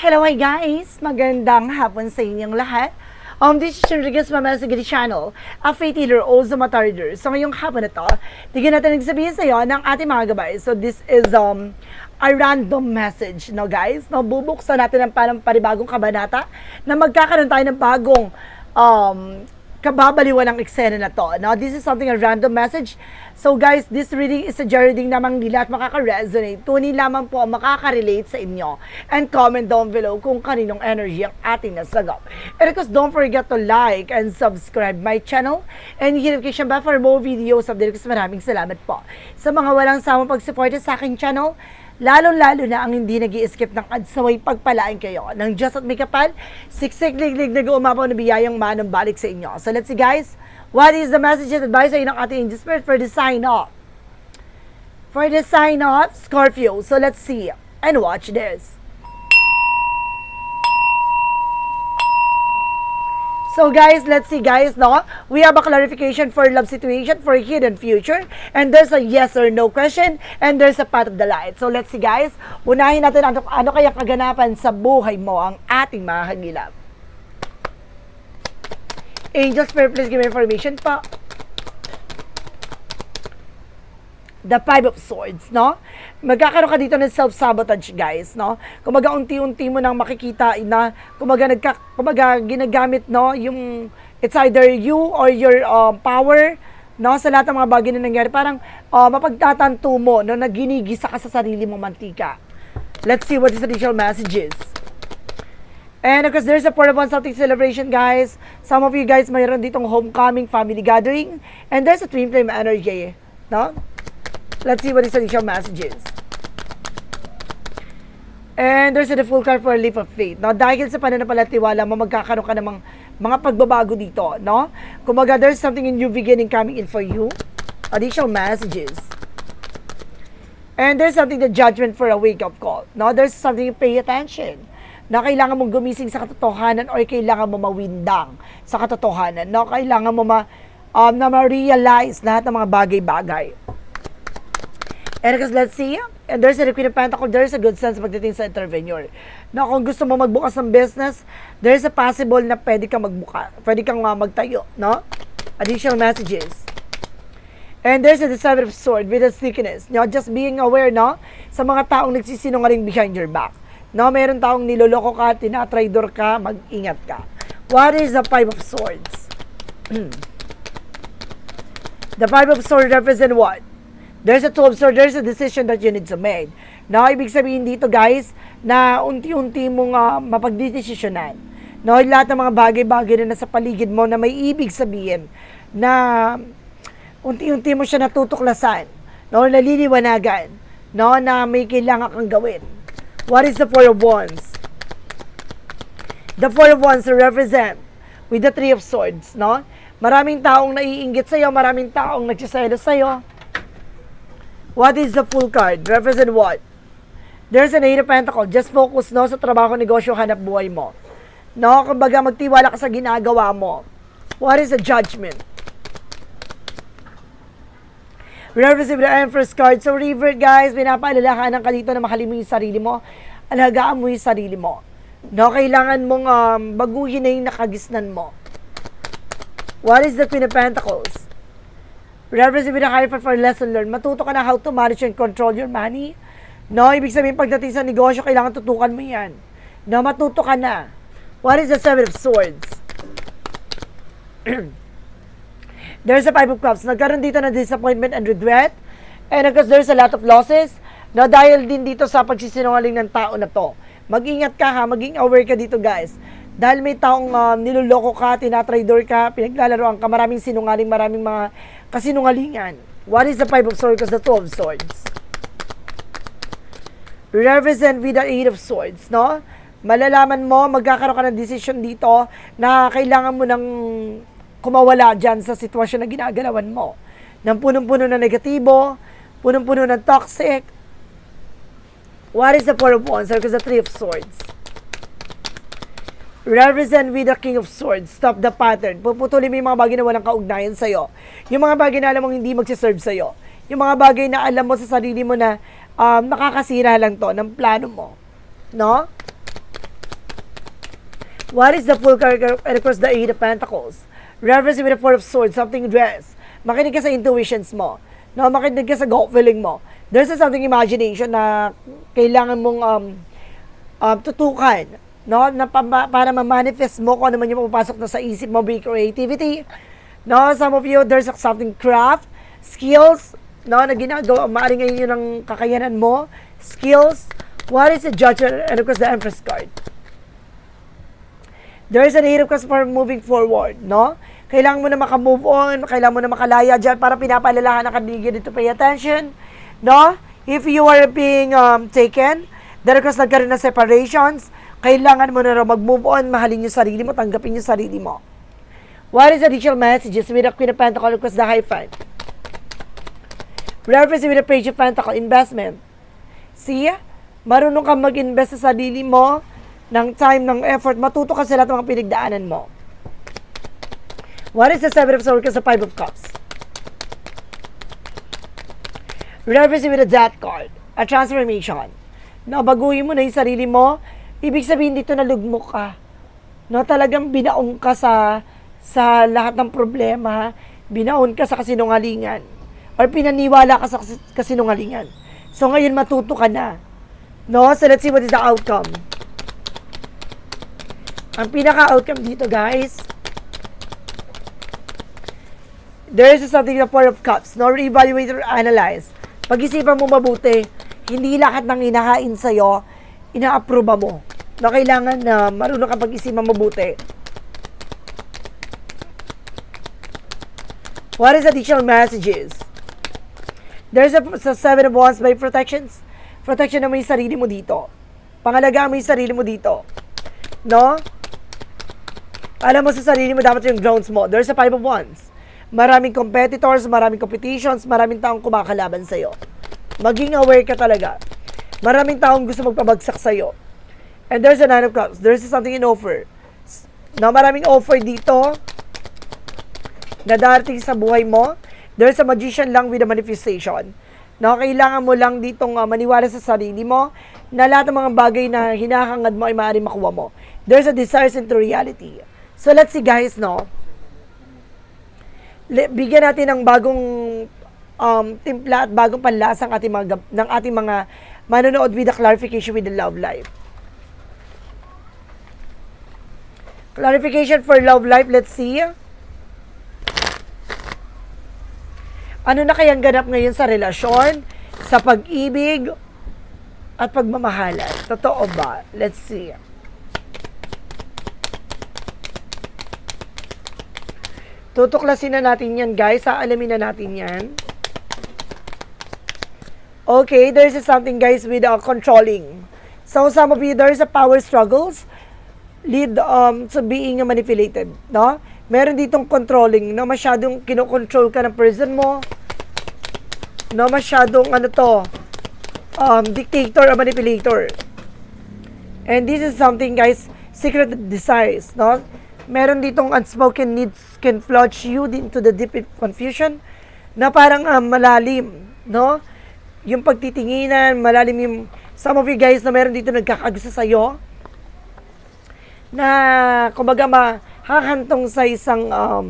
Hello, hi guys! Magandang hapon sa inyong lahat. Um, this is Rodriguez Mamela sa Gidi Channel, a faith healer o Zumatarder. So ngayong hapon na to, tignan natin nagsabihin sa iyo ng ating mga gabay. So this is um, a random message, no guys? No, bubuksan natin ang parang paribagong kabanata na magkakaroon tayo ng bagong um, kababaliwan ng eksena na to. Now, this is something a random message. So guys, this reading is a reading namang nila at makaka-resonate. Tunay lamang po ang makaka-relate sa inyo. And comment down below kung kaninong energy ang ating nasagap. And of course, don't forget to like and subscribe my channel and notification bell for more videos of Dirks. Maraming salamat po. Sa mga walang samang pag-support sa aking channel, Lalong-lalo na ang hindi nag skip ng ads saway pagpalain kayo ng Diyos at may kapal, siksik liglig na umapaw na biyayang manong balik sa inyo. So let's see guys, what is the message and advice ng ating angel spirit for the sign off? For the sign off, Scorpio. So let's see and watch this. So guys, let's see guys, no? We have a clarification for love situation for hidden future. And there's a yes or no question. And there's a path of the light. So let's see guys, unahin natin ano, ano kaya kaganapan sa buhay mo ang ating mga hagilap. Angels, please give me information pa. The Five of Swords, no? Magkakaroon ka dito ng self-sabotage, guys, no? Kumaga unti-unti mo nang makikita na kumaga nagka, kumaga ginagamit, no, yung it's either you or your um, power, no, sa lahat ng mga bagay na nangyari. Parang uh, mapagtatanto mo, no, na ginigisa ka sa sarili mo mantika. Let's see what is the additional messages. And of course, there's a Port of One something celebration, guys. Some of you guys mayroon ditong homecoming family gathering. And there's a twin flame energy, no? Let's see what is the additional messages. And there's a the full card for a leap of faith. No? Dahil sa pananampalatatiwala mo, magkakaroon ka ng mga pagbabago dito. No? Kumaga, there's something in new beginning coming in for you. Additional messages. And there's something the judgment for a wake-up call. No? There's something you pay attention na kailangan mong gumising sa katotohanan or kailangan mo mawindang sa katotohanan. No? Kailangan mo ma, um, na ma-realize lahat ng mga bagay-bagay. And let's see, and there's a Queen of Pentacles, there's a good sense pagdating sa intervenor. Na kung gusto mo magbukas ng business, there's a possible na pwede kang magbuka, pwede kang uh, magtayo, no? Additional messages. And there's a Seven of Sword with a sneakiness. No? Just being aware, no? Sa mga taong nagsisinungaling behind your back. No? Meron taong niloloko ka, tinatraidor ka, mag-ingat ka. What is the Five of Swords? the Five of Swords represent what? There's a two of swords, there's a decision that you need to make. No, ibig sabihin dito guys, na unti-unti mong uh, mapagdesisyonan. No, lahat ng mga bagay-bagay na nasa paligid mo na may ibig sabihin na unti-unti mo siya natutuklasan. No, naliliwanagan. No, na may kailangan kang gawin. What is the Four of Wands? The Four of Wands represent with the Three of Swords, no? Maraming taong naiinggit sa'yo, maraming taong nagsiselos sa'yo, What is the full card? Represent what? There's an Eight of Pentacles. Just focus no sa trabaho, negosyo, hanap buhay mo. No, kumbaga magtiwala ka sa ginagawa mo. What is the judgment? Represent the Empress card. So, revert guys, pinapaalalahanan ka dito na mahalin mo yung sarili mo. Alagaan mo yung sarili mo. No, kailangan mong um, baguhin na yung nakagisnan mo. What is the Queen of Pentacles? Reference a higher for lesson learned. Matuto ka na how to manage and control your money. No, ibig sabihin pagdating sa negosyo, kailangan tutukan mo yan. No, matuto ka na. What is the Seven of Swords? there's a Five of Cups. Nagkaroon dito ng disappointment and regret. And because there's a lot of losses. No, dahil din dito sa pagsisinungaling ng tao na to. Mag-ingat ka ha, maging aware ka dito guys. Dahil may taong um, niloloko ka, tinatraidor ka, pinaglalaroan ka, maraming sinungaling, maraming mga kasinungalingan. What is the Five of Swords? The Two of Swords. Represent with the Eight of Swords, no? Malalaman mo, magkakaroon ka ng decision dito na kailangan mo ng kumawala dyan sa sitwasyon na ginagalawan mo. Ng punong-puno na negatibo, punong-puno ng toxic. What is the Four of Wands? Because the Three of Swords. Represent with the King of Swords. Stop the pattern. Puputulin mo yung mga bagay na walang kaugnayan sa'yo. Yung mga bagay na alam mong hindi magsiserve sa'yo. Yung mga bagay na alam mo sa sarili mo na um, nakakasira lang to ng plano mo. No? What is the full of course the Eight of Pentacles? Reference with the Four of Swords, something dress. Makinig ka sa intuitions mo. No, makinig ka sa gut feeling mo. There's something imagination na kailangan mong um, um, tutukan. No, na pa- para ma-manifest mo kung ano man yung pupasok na sa isip mo, be creativity. No, some of you, there's something craft, skills, no, na ginagawa, maaaring ngayon yun ang kakayanan mo, skills. What is the judge and of course the empress card? There is an eight of cups for moving forward, no? Kailangan mo na makamove on, kailangan mo na makalaya dyan para pinapaalalahan ng kanigin dito pay attention, no? If you are being um, taken, there of course nagkaroon ng separations, kailangan mo na raw mag-move on, mahalin yung sarili mo, tanggapin yung sarili mo. What is additional messages with the Queen of Pentacles, course the High Five? Reference with the Page of Pentacles, investment. See? Marunong kang mag-invest sa sarili mo ng time, ng effort. Matuto ka sa lahat ng mga pinagdaanan mo. What is the Seven of Swords sa Five of Cups? Reference with the Death card. A transformation. No, baguhin mo na yung sarili mo. Ibig sabihin dito na lugmok ka. No, talagang binaon ka sa sa lahat ng problema. Binaon ka sa kasinungalingan. Or pinaniwala ka sa kas- kasinungalingan. So ngayon matuto ka na. No? So let's see what is the outcome. Ang pinaka-outcome dito, guys, there is something na Four of Cups. No? Reevaluate or analyze. Pag-isipan mo mabuti, hindi lahat ng inahain sa'yo, ina-approve mo. No, kailangan na marunong ka pag-isipan mabuti. What is additional messages? There's a sa seven of wands by protections. Protection na mo yung sarili mo dito. Pangalagaan mo yung sarili mo dito. No? Alam mo sa sarili mo dapat yung grounds mo. There's a five of wands. Maraming competitors, maraming competitions, maraming taong kumakalaban sa'yo. Maging aware ka talaga. Maraming taong gusto magpabagsak sa'yo. And there's a nine of cups. There's something in offer. Na maraming offer dito na darating sa buhay mo. There's a magician lang with a manifestation. Na kailangan mo lang ditong uh, maniwala sa sarili mo na lahat ng mga bagay na hinahangad mo ay maaaring makuha mo. There's a desire into reality. So let's see guys, no? Bigyan natin ng bagong um, timpla at bagong panlasa ng ating mga, ng ating mga manonood with the clarification with the love life. Clarification for love life, let's see. Ano na kayang ganap ngayon sa relasyon, sa pag-ibig, at pagmamahalan? Totoo ba? Let's see. Tutuklasin na natin yan, guys. Aalamin na natin yan. Okay, there's something, guys, with uh, controlling. So, some of you, there's a power struggles lead um, to being manipulated, no? Meron ditong controlling, no? Masyadong kinokontrol ka ng person mo, no? Masyadong, ano to, um, dictator or manipulator. And this is something, guys, secret desires, no? Meron ditong unspoken needs can plunge you into the deep confusion na parang um, malalim, no? Yung pagtitinginan, malalim yung, some of you guys na meron dito nagkakagusto sa'yo, na kumbaga mahahantong sa isang um,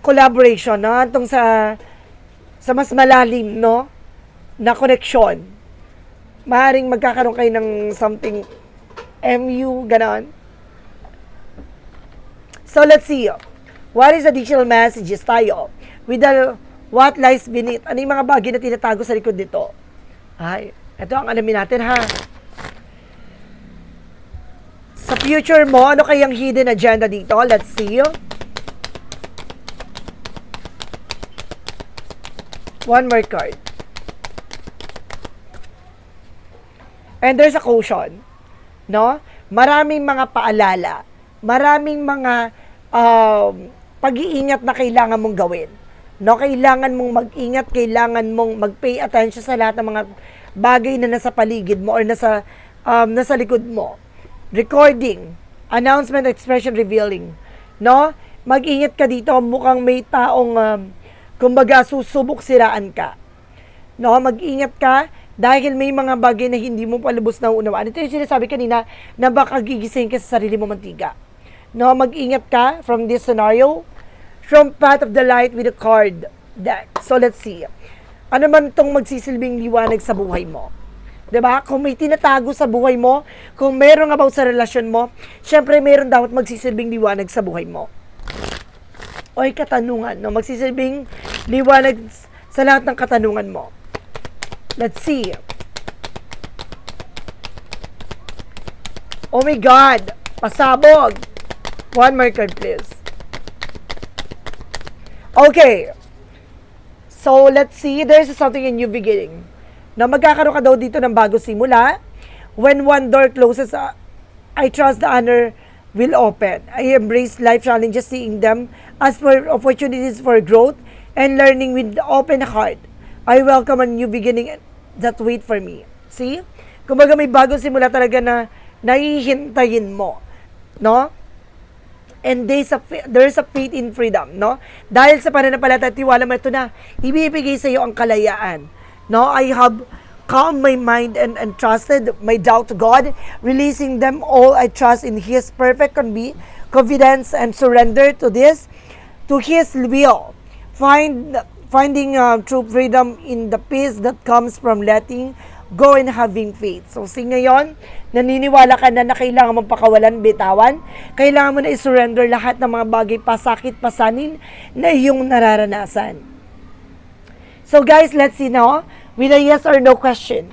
collaboration, no? Hantong sa sa mas malalim, no? Na connection. Maaring magkakaroon kayo ng something MU, ganon. So let's see. What is additional messages tayo? With the what lies beneath? Ano yung mga bagay na tinatago sa likod nito? Ay, ito ang alamin natin ha. Sa future mo, ano kayang hidden agenda dito? Let's see. One more card. And there's a caution. No? Maraming mga paalala. Maraming mga um, pag-iingat na kailangan mong gawin. No, kailangan mong mag-ingat, kailangan mong mag-pay attention sa lahat ng mga bagay na nasa paligid mo or nasa um, nasa likod mo. Recording, announcement, expression, revealing. No? Mag-ingat ka dito, mukhang may taong um, kumbaga susubok siraan ka. No, mag-ingat ka Dahil may mga bagay na hindi mo palubos na unawaan. Ito yung sinasabi kanina na baka gigising ka sa sarili mo mantiga. No, mag-ingat ka from this scenario. From Path of the Light with a card deck. So, let's see. Ano man itong magsisilbing liwanag sa buhay mo? 'Di ba? Kung may tinatago sa buhay mo, kung meron about sa relasyon mo, syempre meron dapat magsisilbing liwanag sa buhay mo. O ay katanungan, no? Magsisilbing liwanag sa lahat ng katanungan mo. Let's see. Oh my God! Pasabog! One more card, please. Okay. So, let's see. There's something in new beginning. Na magkakaroon ka daw dito ng bago simula. When one door closes, uh, I trust the honor will open. I embrace life challenges, seeing them as for opportunities for growth and learning with open heart. I welcome a new beginning that wait for me. See? Kumbaga may bagong simula talaga na naihintayin mo. No? And there's a, there's a faith in freedom, no? Dahil sa pananampalataya at tiwala mo ito na, ibibigay sa iyo ang kalayaan. No? I have calmed my mind and, and trusted my doubt to God, releasing them all I trust in His perfect convi- confidence and surrender to this, to His will. Find finding uh, true freedom in the peace that comes from letting go and having faith. So, si ngayon, naniniwala ka na na kailangan mong pakawalan, bitawan, kailangan mo na isurrender lahat ng mga bagay pasakit, pasanin na iyong nararanasan. So guys, let's see now, with a yes or no question.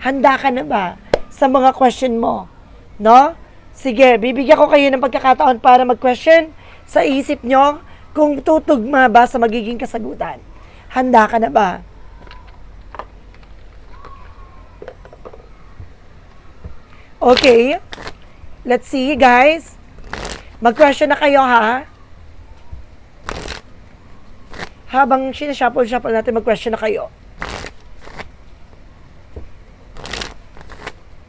Handa ka na ba sa mga question mo? No? Sige, bibigyan ko kayo ng pagkakataon para mag-question sa isip nyo kung tutugma ba sa magiging kasagutan. Handa ka na ba? Okay. Let's see, guys. Mag-question na kayo, ha? Habang sinashuffle-shuffle natin, mag-question na kayo.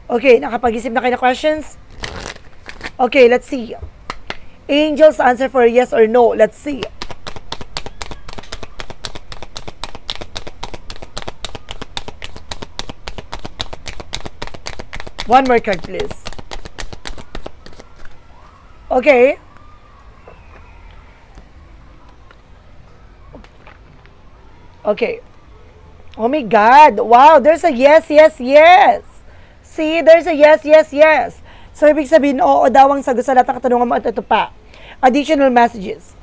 Okay, nakapag-isip na kayo ng questions? Okay, let's see. Angels answer for yes or no. Let's see. One more card, please. Okay. Okay. Oh my God. Wow, there's a yes, yes, yes. See, there's a yes, yes, yes. So, ibig sabihin, oo daw ang sagot sa lahat ng katanungan mo at ito pa. Additional messages.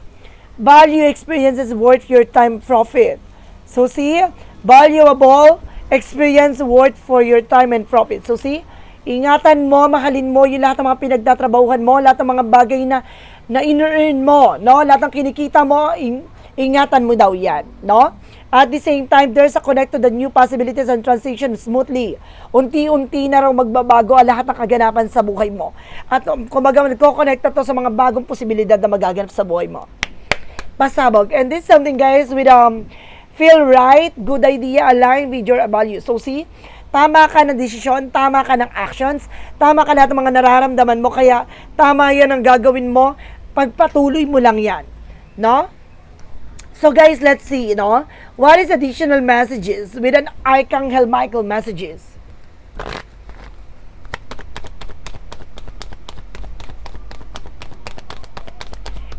Value experiences worth your time profit. So, see, valuable experience worth for your time and profit. So, see, ingatan mo, mahalin mo yung lahat ng mga pinagtatrabahuhan mo, lahat ng mga bagay na na in-earn mo, no? Lahat ng kinikita mo, ing- ingatan mo daw yan, no? At the same time, there's a connect to the new possibilities and transition smoothly. Unti-unti na raw magbabago ang lahat ng kaganapan sa buhay mo. At um, kumbaga, nagko-connect na to sa mga bagong posibilidad na magaganap sa buhay mo. Pasabog. And this is something, guys, with um, feel right, good idea, align with your values. So, see, tama ka ng desisyon, tama ka ng actions, tama ka lahat ng mga nararamdaman mo, kaya tama yan ang gagawin mo, pagpatuloy mo lang yan. No? So guys, let's see, no? What is additional messages with an Archangel Michael messages?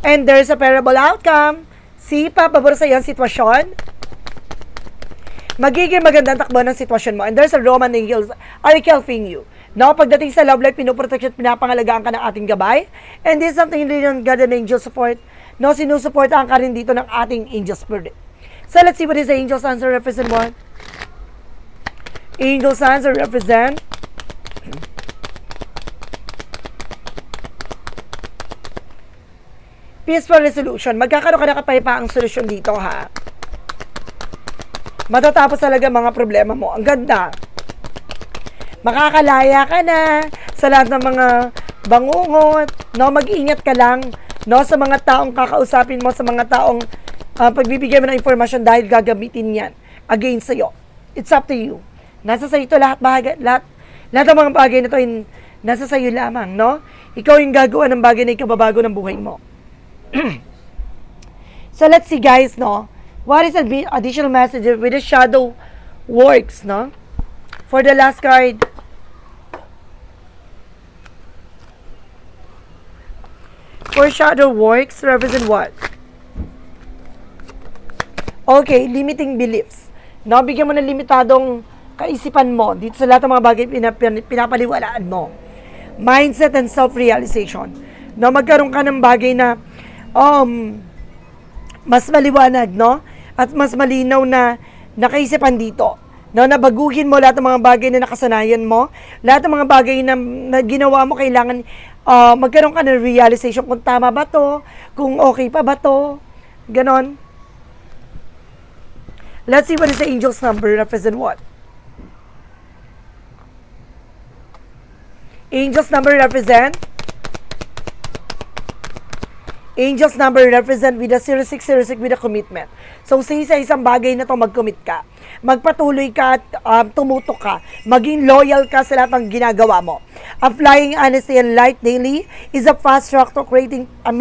And there's a parable outcome. Si pabor sa iyong sitwasyon. Magiging magandang takbo ng sitwasyon mo. And there's a Roman angel helping you. No, pagdating sa love life, pinoprotection pinapangalagaan ka ng ating gabay. And this is something really on God and angel support. No, sinusuportahan ka rin dito ng ating angel spirit. So let's see what is the angel's answer represent what? Angel's answer represent peaceful resolution. Magkakaroon ka na kapahipaang solusyon dito, ha? Matatapos talaga mga problema mo. Ang ganda. Makakalaya ka na sa lahat ng mga bangungot. No, mag-ingat ka lang no sa mga taong kakausapin mo, sa mga taong uh, pagbibigyan mo ng informasyon dahil gagamitin yan against sa'yo. It's up to you. Nasa sa'yo ito lahat, bahagi, lahat, lahat ng mga bagay na ito, in, nasa sa'yo lamang, no? Ikaw yung gagawa ng bagay na ikababago ng buhay mo. so let's see guys, no? What is the additional message with the shadow works, no? For the last card, for shadow works, represent what? Okay, limiting beliefs. No, bigyan mo ng limitadong kaisipan mo dito sa lahat ng mga bagay pinap pinapaliwalaan mo. Mindset and self-realization. No, magkaroon ka ng bagay na um, mas maliwanag, no? At mas malinaw na nakaisipan dito. No, nabaguhin mo lahat ng mga bagay na nakasanayan mo, lahat ng mga bagay na, na ginawa mo kailangan ah, magkaroon ka ng realization kung tama ba to, kung okay pa ba to, ganon. Let's see what is the angel's number represent what. Angel's number represent Angel's number represent with a 0606 with a commitment. So, sa isa isang bagay na to mag-commit ka. Magpatuloy ka at um, tumutok ka. Maging loyal ka sa lahat ng ginagawa mo. Applying honesty and light daily is a fast track to creating a,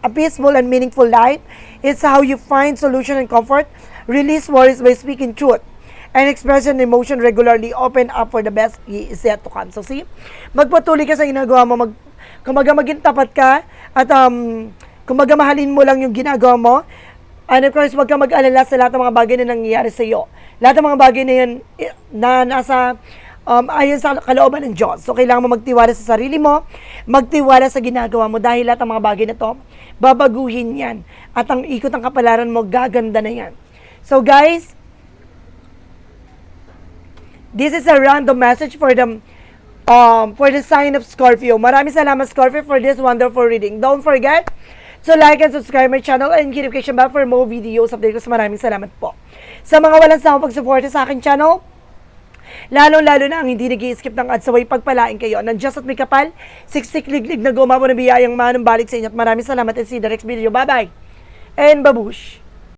a peaceful and meaningful life. It's how you find solution and comfort. Release worries by speaking truth and expression emotion regularly open up for the best is yet to come. So see, magpatuloy ka sa ginagawa mo, mag, kumaga maging tapat ka at um, kumaga mahalin mo lang yung ginagawa mo. And of course, wag ka mag-alala sa lahat ng mga bagay na nangyayari sa iyo. Lahat ng mga bagay na yan na nasa um, ayon sa kalooban ng Diyos. So, kailangan mo magtiwala sa sarili mo, magtiwala sa ginagawa mo dahil lahat ng mga bagay na to, babaguhin yan. At ang ikot ng kapalaran mo, gaganda na yan. So, guys, This is a random message for the um for the sign of Scorpio. Maraming salamat Scorpio for this wonderful reading. Don't forget to like and subscribe my channel and notification bell for more videos update ko. Maraming salamat po. Sa mga walang sawang pagsuporta sa akin channel, Lalong-lalo na ang hindi nag skip ng ads away pagpalain kayo. Ng Diyos at may kapal, siksik liglig na gumawa ng biyayang manong balik sa inyo. At maraming salamat and see the next video. Bye-bye! And babush!